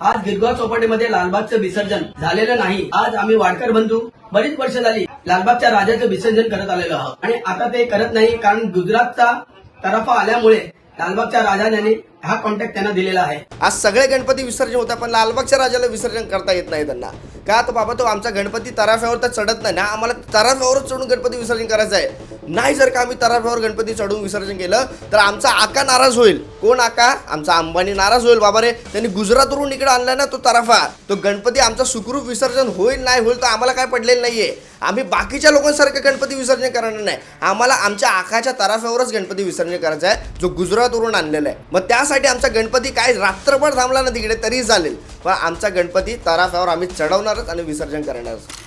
आज गिरगाव चौपाटीमध्ये लालबागचं विसर्जन झालेलं नाही. आज आम्ही वाडकर बंधू बरीच वर्ष झाली लालबागच्या राजाचं विसर्जन करत आलेलो आहोत. आणि आता ते करत नाही कारण गुजरातचा तराफा आल्यामुळे लालबागच्या राजाने हा कॉन्टॅक्ट त्यांना दिलेला आहे. आज सगळे गणपती विसर्जन होतात पण लालबागच्या राजाला विसर्जन करता येत नाही त्यांना. का तर बाबा तो आमचा गणपती तराफ्यावर तर चढत नाही. ना आम्हाला तराफ्यावरच चढून गणपती विसर्जन करायचं आहे. नाही जर का आम्ही तराफ्यावर गणपती चढून विसर्जन केलं तर आमचा आका नाराज होईल. कोण आका? आमचा अंबानी नाराज होईल बाबा रे त्यांनी गुजरातवरून इकडे आणला ना तो तराफा तो गणपती आमचा सुखरूप विसर्जन होईल नाही होईल तर आम्हाला काय पडलेलं नाहीये. आम्ही बाकीच्या लोकांसारखं गणपती विसर्जन करणार नाही. आम्हाला आमच्या आखाच्या तराफ्यावरच गणपती विसर्जन करायचा आहे जो गुजरातवरून आणलेला आहे. मग त्यासाठी आमचा गणपती काय रात्रभर थांबला ना तिकडे तरी चालेल. पण आमचा गणपती तराफ्यावर आम्ही चढवणारच आणि विसर्जन करणारच.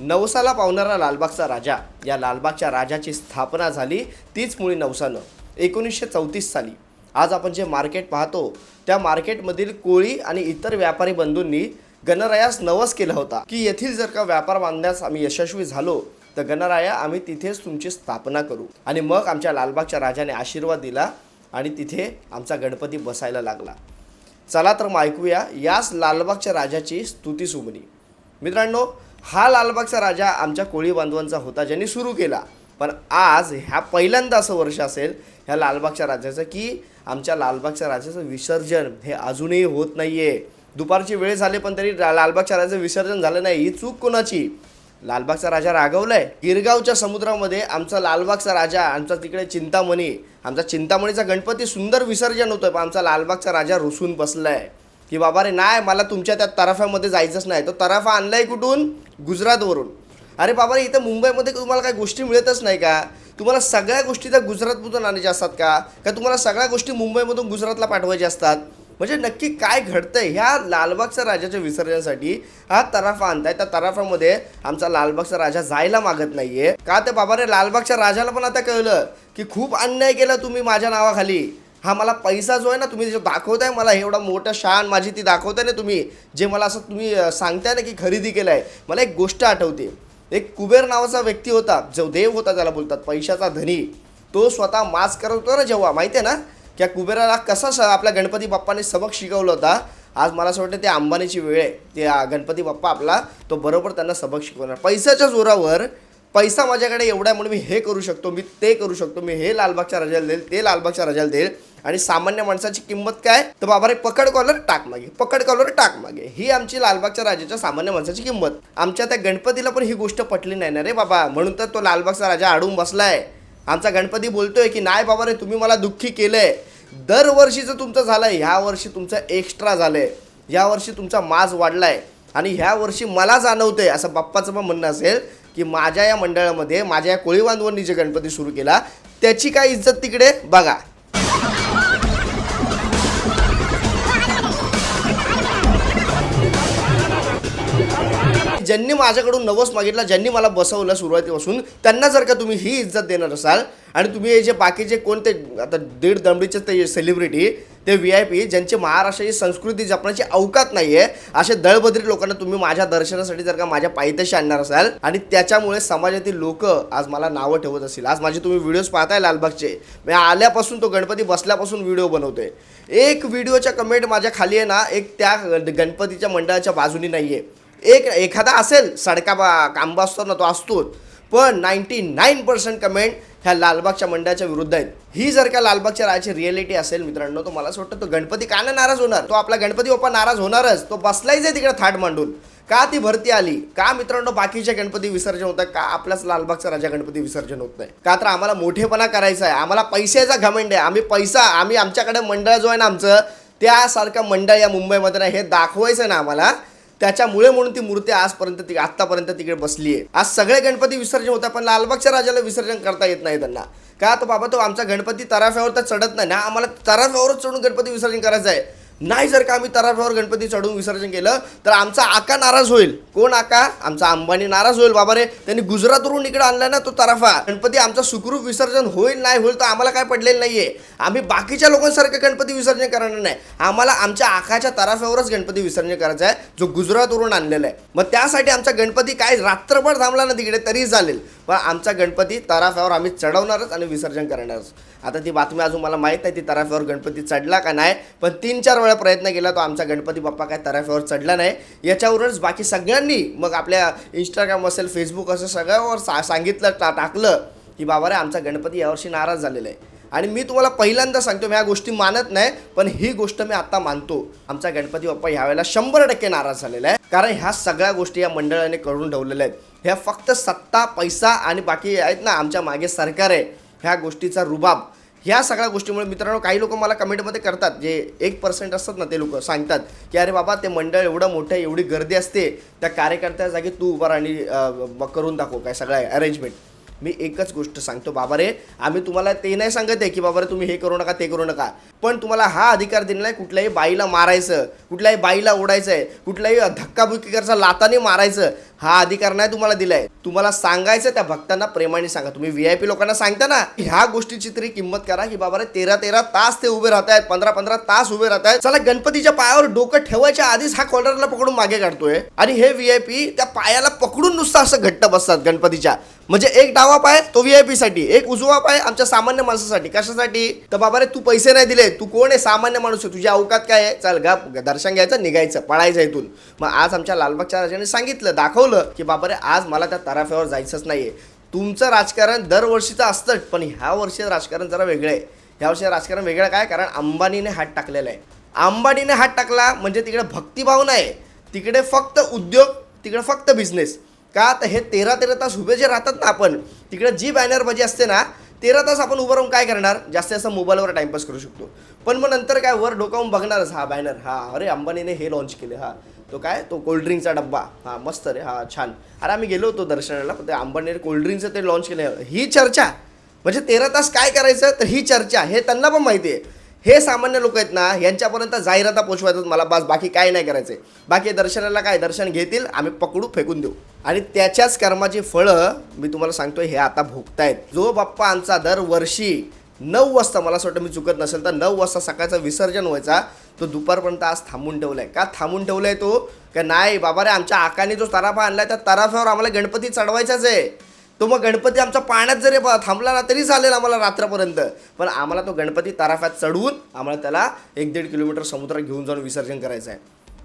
नवसाला पावणारा लालबागचा राजा. या लालबागच्या राजाची स्थापना झाली तीच मुळी नवसानं एकोणीसशे चौतीस साली. आज आपण जे मार्केट पाहतो त्या मार्केटमधील कोळी आणि इतर व्यापारी बंधूंनी गणरायास नवस केला होता. की येथील जर का व्यापार बांधण्यास आम्ही यशस्वी झालो तर गणराया आम्ही तिथेच तुमची स्थापना करू. आणि मग आमच्या लालबागच्या राजाने आशीर्वाद दिला आणि तिथे आमचा गणपती बसायला लागला. चला तर मग ऐकूया याच लालबागच्या राजाची स्तुती सुमनी. मित्रांनो हा लालबागचा राजा आमच्या कोळी बांधवांचा होता ज्यांनी सुरू केला. पण आज ह्या पहिल्यांदा असं वर्ष असेल ह्या लालबागच्या राजाचं की आमच्या लालबागच्या राजाचं विसर्जन हे अजूनही होत नाही आहे दुपारची वेळ झाली पण तरी लालबागच्या राजाचं विसर्जन झालं नाही. ही चूक कोणाची? लालबागचा राजा रागवलाय गिरगावच्या समुद्रामध्ये आमचा लालबागचा राजा आमचा तिकडे चिंतामणी आमचा चिंतामणीचा गणपती सुंदर विसर्जन होतोय पण आमचा लालबागचा राजा रुसून बसलाय. की बाबा रे नाही मला तुमच्या त्या तराफ्यामध्ये जायचंच नाही. तो तराफा आणलाय कुठून? गुजरातवरून. अरे बाबा रे इथं मुंबईमध्ये तुम्हाला काही गोष्टी मिळतच नाही का? तुम्हाला सगळ्या गोष्टी त्या गुजरातमधून आणायच्या असतात का? का तुम्हाला सगळ्या गोष्टी मुंबईमधून गुजरातला पाठवायच्या असतात? म्हणजे नक्की काय घडतंय? ह्या लालबागच्या राजाच्या विसर्जनासाठी हा तराफा आणताय. त्या तराफ्यामध्ये आमचा लालबागचा राजा जायला मागत नाहीये. का ते बाबा रे लालबागच्या राजाला पण आता कळलं की खूप अन्याय केला तुम्ही माझ्या नावाखाली. हा मला पैसा जो आहे ना तुम्ही जो दाखवताय मला एवढा मोठं शान माझी ती दाखवताय ना तुम्ही जे मला असं तुम्ही सांगताय ना की खरेदी केलं आहे मला एक गोष्ट आठवते. एक कुबेर नावाचा व्यक्ती होता जो देव होता त्याला बोलतात पैशाचा धनी. तो स्वतः मास करत होता ना जेव्हा माहिती आहे ना? त्या कुबेराला कसा स आपल्या गणपती बाप्पाने सबक शिकवलं होता आज मला असं वाटतं ते अंबानीची वेळ आहे. ते गणपती बाप्पा आपला तो बरोबर त्यांना सबक शिकवणार. पैशाच्या जोरावर पैसा माझ्याकडे एवढा आहे म्हणून मी हे करू शकतो मी ते करू शकतो मी हे लालबागच्या रजाला देईल ते लालबागच्या रजाला देईल. आणि सामान्य माणसाची किंमत काय? तर बाबा रे पकड कॉलर टाक मागे. पकड कॉलर टाक मागे. ही आमची लालबागच्या राजाच्या सामान्य माणसाची किंमत. आमच्या त्या गणपतीला पण ही गोष्ट पटली नाही ना रे बाबा? म्हणून तर तो लालबागचा राजा अडून बसलाय. आमचा गणपती बोलतोय की नाही बाबा रे तुम्ही मला दुःखी केलंय. दरवर्षीचं तुमचं झालंय ह्या वर्षी तुमचं एक्स्ट्रा झालंय. या वर्षी तुमचा माज वाढलाय. आणि ह्या वर्षी मला जाणवतंय असं बाप्पाचं पण म्हणणं असेल की माझ्या या मंडळामध्ये माझ्या या कोळीबांधवांनी जे गणपती सुरू केला त्याची काय इज्जत तिकडे? बघा. ज्यांनी माझ्याकडून नवस मागितला ज्यांनी मला बसवलं सुरुवातीपासून त्यांना जर का तुम्ही ही इज्जत देणार असाल आणि तुम्ही हे जे बाकीचे कोणते आता दीड दमडीचे ते सेलिब्रिटी ते व्ही आय पी ज्यांची महाराष्ट्राची संस्कृती जपण्याची अवकात नाही आहे असे दळबद्री लोकांना तुम्ही माझ्या दर्शनासाठी जर का माझ्या पायथ्याशी आणणार असाल आणि त्याच्यामुळे समाजातील लोक आज मला नावं ठेवत असतील. आज माझे तुम्ही व्हिडिओज पाहताय लालबागचे. मी आल्यापासून तो गणपती बसल्यापासून व्हिडिओ बनवतोय. एक व्हिडिओच्या कमेंट माझ्या खाली आहे ना एक त्या गणपतीच्या मंडळाच्या बाजूनी नाही आहे एक एखादा असेल सडका बा कांबा असतो ना तो असतोच. पण नाईन्टी नाईन पर्सेंट कमेंट ह्या लालबागच्या मंडळाच्या विरुद्ध आहेत. ही जर का लालबागच्या राजाची रिअलिटी असेल मित्रांनो तो मला असं वाटतं तो गणपती का नाराज होणार. तो आपला गणपती बाप्पा नाराज होणारच. तो बसलायच आहे तिकडे थाट मांडून. का ती भरती आली? का मित्रांनो बाकीचे गणपती विसर्जन होतं का आपल्याच लालबागचा राजा गणपती विसर्जन होत नाही? का तर आम्हाला मोठेपणा करायचा आहे. आम्हाला पैशाचा घमेंड आहे. आम्ही पैसा आम्ही आमच्याकडे मंडळ जो आहे ना आमचं त्यासारखं मंडळ या मुंबईमध्ये हे दाखवायचं आहे ना आम्हाला. त्याच्यामुळे म्हणून ती मूर्ती आजपर्यंत ती आत्तापर्यंत तिकडे बसली आहे आज सगळे गणपती विसर्जन होतात पण लालबागच्या राजाला विसर्जन करता येत नाही त्यांना. का तो बाबा तो आमचा गणपती तराफ्यावर तर चढत नाही ना? आम्हाला तराफ्यावरच चढून गणपती विसर्जन करायचं आहे नाही जर का आम्ही तराफ्यावर गणपती चढून विसर्जन केलं तर आमचा आका नाराज होईल. कोण आका? आमचा अंबानी नाराज होईल. बाबा रे त्यांनी गुजरातवरून इकडे आणला ना तो तराफा गणपती आमचा सुखरूप विसर्जन होईल नाही होईल तर आम्हाला काय पडलेलं नाहीये. आम्ही बाकीच्या लोकांसारखं गणपती विसर्जन करणार नाही. आम्हाला आमच्या आखाच्या तराफ्यावरच गणपती विसर्जन करायचा आहे जो गुजरातवरून आणलेला आहे. मग त्यासाठी आमचा गणपती काय रात्रभर थांबला ना तिकडे तरी चालेल. पण आमचा गणपती तराफ्यावर आम्ही चढवणारच आणि विसर्जन करणारच. आता ती बातमी अजून मला माहीत नाही ती तराफ्यावर गणपती चढला का नाही पण तीन चार वेळा प्रयत्न केला तो आमचा गणपती बाप्पा काय तराफ्यावर चढला नाही. याच्यावरूनच बाकी सगळ्यांनी मग आपल्या इंस्टाग्राम असेल फेसबुक असेल सगळ्यावर सा सांगितलं टा टाकलं की बाबा रे आमचा गणपती यावर्षी नाराज झालेला आहे. आणि मी तुम्हाला पहिल्यांदा सांगतो मी ह्या गोष्टी मानत नाही पण ही गोष्ट मी आता मानतो. आमचा गणपती बाप्पा ह्यावेळेला शंभर टक्के नाराज झालेला आहे. कारण ह्या सगळ्या गोष्टी या मंडळाने करून ठेवलेल्या आहेत. ह्या फक्त सत्ता पैसा आणि बाकी आहेत ना आमच्या मागे सरकार आहे. ह्या गोष्टीचा रुबाब. ह्या सगळ्या गोष्टीमुळे मित्रांनो काही लोक मला कमेंटमध्ये करतात जे एक पर्सेंट असतात ना ते लोक सांगतात की अरे बाबा ते मंडळ एवढं मोठं आहे, एवढी गर्दी असते त्या कार्यकर्त्या जागी तू उभा आणि करून दाखव काय सगळं अरेंजमेंट मी एकच गोष्ट सांगतो बाबा रे आम्ही तुम्हाला ते नाही सांगत आहे की बाबा रे तुम्ही हे करू नका ते करू नका. पण तुम्हाला हा अधिकार दिलेला आहे कुठल्याही बाईला मारायचं कुठल्याही बाईला ओढायचं आहे कुठल्याही धक्काबुक्की करायचा लाताने मारायचं. हा अधिकार नाही तुम्हाला दिलाय. तुम्हाला सांगायचं त्या भक्तांना प्रेमाने सांगा. तुम्ही व्ही आय पी लोकांना सांगता ना ह्या गोष्टीची तरी किंमत करा की बाबा रे तेरा तेरा तास ते उभे राहत आहेत पंधरा पंधरा तास उभे राहत आहेत चला गणपतीच्या पायावर डोकं ठेवायच्या आधीच हा कॉलरला पकडून मागे काढतोय. आणि हे व्ही आय पी त्या पायाला पकडून नुसतं असं घट्ट बसतात गणपतीच्या. म्हणजे एक डावा पाय तो व्ही आय पी साठी एक उजवा पाय आमच्या सामान्य माणसासाठी. कशासाठी? तर बाबा रे तू पैसे नाही दिले. तू कोण आहे? सामान्य माणूस आहे. तुझ्या अवकात काय आहे? चल गा दर्शन घ्यायचं निघायचं पळायचं इथून. मग आज आमच्या लालबागच्या राजाने सांगितलं दाखवलं. की बाबा रे आज मला त्या तराफ्यावर जायचंच नाहीये. तुमचं राजकारण दरवर्षीचं असतंच पण ह्या वर्षी राजकारण जरा वेगळं आहे. ह्या वर्षी राजकारण वेगळं काय? कारण अंबानीने हात टाकलेला आहे. अंबानीने हात टाकला म्हणजे तिकडे भक्तिभाव नाही तिकडे फक्त उद्योग तिकडे फक्त बिझनेस का? तर हे तेरा तेरा तास उभे जे राहतात ना आपण तिकडे जी बॅनरबाजी असते ना तेरा तास आपण उभं राहून काय करणार? जास्त जास्त मोबाईलवर टाइमपास करू शकतो. पण मग नंतर काय? वर डोकावून बघणारच हा बॅनर हा अरे अंबानीने हे लॉन्च केले. हा. तो काय? तो कोल्ड्रिंकचा डब्बा. हा मस्त रे. हा छान. अरे आम्ही गेलो होतो दर्शनाला पण ते अंबानीने कोल्ड्रिंकचं ते लॉन्च केलं. ही चर्चा. म्हणजे तेरा तास काय करायचं? तर ही चर्चा. हे त्यांना पण माहिती आहे. हे सामान्य लोक आहेत ना यांच्यापर्यंत जाहिराता पोचवायचं मला बस बाकी काय नाही करायचं. बाकी दर्शनाला काय? दर्शन घेतील आम्ही पकडू फेकून देऊ. आणि त्याच्याच कर्माची फळं मी तुम्हाला सांगतोय हे आता भोगतायत. जो बाप्पा आमचा दरवर्षी नऊ वाजता मला असं वाटतं मी चुकत नसेल तर नऊ वाजता सकाळचं विसर्जन व्हायचा. तो दुपारपर्यंत आज थांबून ठेवलाय. का थांबून ठेवलाय तो? का नाही बाबा रे आमच्या आकाने जो तराफा आणला आहे त्या तराफ्यावर आम्हाला गणपती चढवायचाच आहे. तो मग गणपती आमच्या पाण्यात जरी थांबला ना तरी चालेल आम्हाला रात्रपर्यंत. पण आम्हाला तो गणपती तराफ्यात चढवून आम्हाला त्याला एक दीड किलोमीटर समुद्रात घेऊन जाऊन विसर्जन करायचं आहे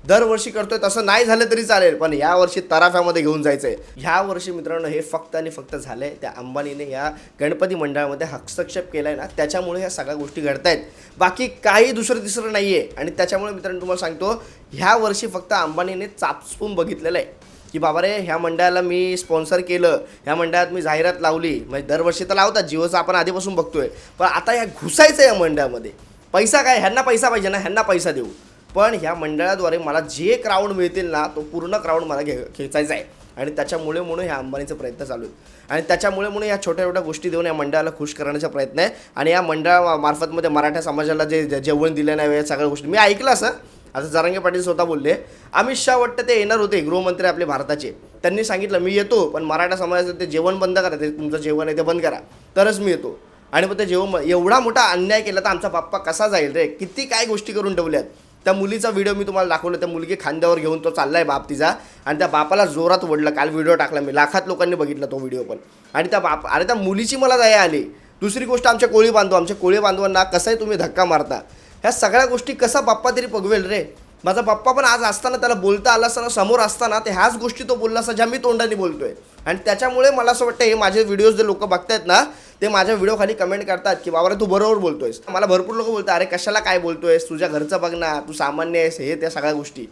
दरवर्षी करतोय तसं नाही झालं तरी चालेल पण या वर्षी तराफ्यामध्ये घेऊन जायचं आहे ह्या वर्षी मित्रांनो हे फक्त आणि फक्त झालंय त्या अंबानीने या गणपती मंडळामध्ये हस्तक्षेप केलाय ना त्याच्यामुळे ह्या सगळ्या गोष्टी घडत आहेत बाकी काही दुसरं तिसरं नाही आहे आणि त्याच्यामुळे मित्रांनो तुम्हाला सांगतो ह्या वर्षी फक्त अंबानीने चापसून बघितलेलं आहे. की बाबा रे ह्या मंडळाला मी स्पॉन्सर केलं ह्या मंडळात मी जाहिरात लावली. म्हणजे दरवर्षी तर लावतात जिओचं आपण आधीपासून बघतोय. पण आता ह्या घुसायचं या मंडळामध्ये. पैसा काय? ह्यांना पैसा पाहिजे ना ह्यांना पैसा देऊ. पण ह्या मंडळाद्वारे मला जे क्राऊड मिळतील ना तो पूर्ण क्राऊड मला घे खेचायचा आहे. आणि त्याच्यामुळे म्हणून ह्या अंबानीचे प्रयत्न चालू आहेत. आणि त्याच्यामुळे म्हणून या छोट्या छोट्या गोष्टी देऊन या मंडळाला खुश करण्याचा प्रयत्न आहे. आणि या मंडळामार्फतमध्ये मराठा समाजाला जे जेवण दिलं नाही या सगळ्या गोष्टी मी ऐकलं असं. आता जरांगे पाटील स्वतः बोलले अमित शहा वाटतं ते येणार होते गृहमंत्री आपले भारताचे. त्यांनी सांगितलं मी येतो पण मराठा समाजाचं ते जेवण बंद करा ते तुमचं जेवण आहे ते बंद करा. तरच मी येतो. आणि मग ते जेवण एवढा मोठा अन्याय केला तर आमचा बाप्पा कसा जाईल रे? किती काय गोष्टी करून ठेवल्यात. त्या मुलीचा व्हिडिओ मी तुम्हाला दाखवला त्या मुलगी खांद्यावर घेऊन तो चाललाय बाप तिचा आणि त्या बापाला जोरात ओढलं. काल व्हिडिओ टाकला मी. लाखात लोकांनी बघितला तो व्हिडिओ पण. आणि त्या बाप अरे त्या मुलीची मला दया आली. दुसरी गोष्ट आमच्या कोळी बांधव आमच्या कोळी बांधवांना आहे तुम्ही धक्का मारता ह्या सगळ्या गोष्टी कसा बाप्पा तरी पगवेल रे? माझा पप्पा पण आज असताना त्याला बोलता आला असताना समोर असताना ते ह्याच गोष्टी तो बोलला असता ज्या मी तोंडाने बोलतोय. आणि त्याच्यामुळे मला असं वाटतं हे माझे व्हिडिओज जे लोक बघतायत ना ते माझ्या व्हिडिओ खाली कमेंट करतात की बाबा तू बरोबर बोलतोयस. मला भरपूर लोक बोलतात अरे कशाला काय बोलतोयस? तुझ्या घरचं बघ ना तू सामान्य आहेस हे त्या सगळ्या गोष्टी.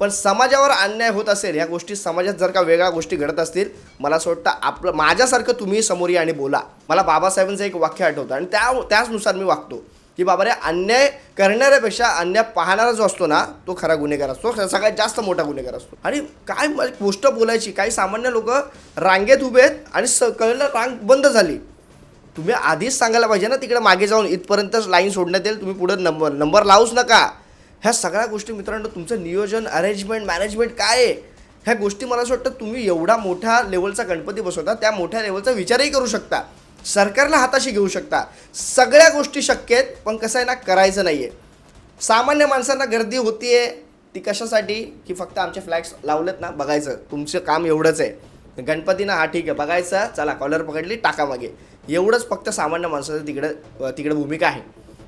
पण समाजावर अन्याय होत असेल ह्या गोष्टी समाजात जर का वेगळ्या गोष्टी घडत असतील मला असं वाटतं आपलं माझ्यासारखं तुम्ही समोर या आणि बोला. मला बाबासाहेबांचं एक वाक्य आठवतं आणि त्या त्याचनुसार मी वागतो. की बाबा रे अन्याय करणाऱ्यापेक्षा अन्याय पाहणारा जो असतो ना तो खरा गुन्हेगार असतो. सगळ्यात जास्त मोठा गुन्हेगार असतो. आणि काय गोष्ट बोलायची काही सामान्य लोक रांगेत उभे आहेत आणि स कळलं रांग बंद झाली. तुम्ही आधीच सांगायला पाहिजे ना तिकडे मागे जाऊन इथपर्यंतच लाईन सोडण्यात येईल तुम्ही पुढे नंबर नंबर लावूच नका. ह्या सगळ्या गोष्टी मित्रांनो तुमचं नियोजन अरेंजमेंट मॅनेजमेंट काय आहे? ह्या गोष्टी मला असं वाटतं तुम्ही एवढा मोठ्या लेवलचा गणपती बसवता त्या मोठ्या लेवलचा विचारही करू शकता. सरकारला हाताशी घेऊ शकता. सगळ्या गोष्टी शक्य आहेत पण कसं आहे ना करायचं नाही आहे सामान्य माणसांना गर्दी होती आहे ती कशासाठी? की फक्त आमचे फ्लॅग्स लावलेत ना बघायचं. तुमचं काम एवढंच आहे. गणपतीनं हा ठीक आहे बघायचं. चला कॉलर पकडली टाका मागे. एवढंच फक्त सामान्य माणसाचं तिकडं तिकडं भूमिका आहे.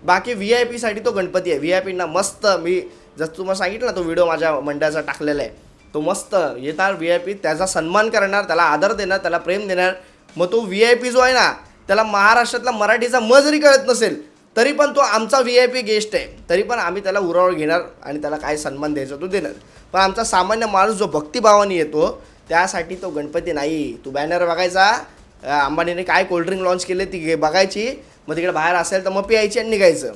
बाकी व्ही आय पीसाठी तो गणपती आहे. व्ही आय पीना मस्त मी जसं तुम्हाला सांगितलं ना तो व्हिडिओ माझ्या मंडळाचा टाकलेला आहे. तो मस्त येणार व्ही आय पी त्याचा सन्मान करणार त्याला आदर देणार त्याला प्रेम देणार मग तो व्ही आय पी जो आहे ना त्याला महाराष्ट्रातला मराठीचा म जरी कळत नसेल तरी पण तो आमचा व्ही आय पी गेस्ट आहे. तरी पण आम्ही त्याला उरावर घेणार आणि त्याला काय सन्मान द्यायचा तो देणार. पण आमचा सामान्य माणूस जो भक्तिभावाने येतो त्यासाठी तो गणपती नाही. तू बॅनर बघायचा. अंबानीने काय कोल्ड्रिंक लॉन्च केले ती घे- बघायची. मग तिकडे बाहेर असेल तर मग प्यायची आणि निघायचं.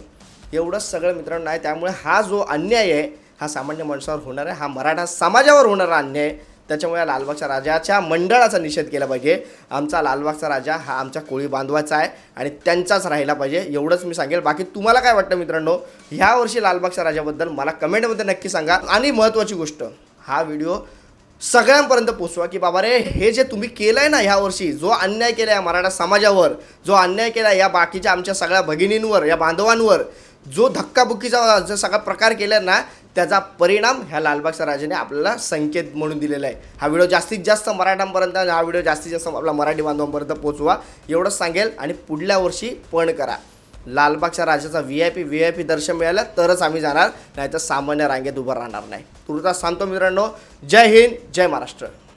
एवढंच सगळं मित्रांनो आहे. त्यामुळे हा जो अन्याय आहे हा सामान्य माणसावर होणार आहे. हा मराठा समाजावर होणारा अन्याय. आहे त्याच्यामुळे लालबागच्या राजाच्या मंडळाचा निषेध केला पाहिजे. आमचा लालबागचा राजा हा आमच्या कोळी बांधवाचा आहे आणि त्यांचाच राहिला पाहिजे एवढंच मी सांगेल. बाकी तुम्हाला काय वाटतं मित्रांनो? ह्या वर्षी लालबागच्या राजाबद्दल मला कमेंटमध्ये नक्की सांगा. आणि महत्त्वाची गोष्ट हा व्हिडिओ सगळ्यांपर्यंत पोचवा की बाबा रे हे जे तुम्ही केलं आहे ना ह्या वर्षी जो अन्याय केला आहे मराठा समाजावर जो अन्याय केला या बाकीच्या आमच्या सगळ्या भगिनींवर या बांधवांवर जो धक्काबुक्कीचा जो सगळा प्रकार केला ना त्याचा परिणाम ह्या लालबागच्या राजाने आपल्याला संकेत म्हणून दिलेला आहे. हा व्हिडिओ जास्तीत जास्त मराठ्यांपर्यंत हा व्हिडिओ जास्तीत जास्त आपला मराठी बांधवांपर्यंत पोचवा एवढं सांगेल आणि पुढल्या वर्षी पण करा. लालबागच्या राजाचा V I P V I P दर्शन मिळालं तरच आम्ही जाणार. नाही तर सामान्य रांगेत उभं राहणार नाही. तुर्तास सांगतो मित्रांनो जय हिंद जय महाराष्ट्र.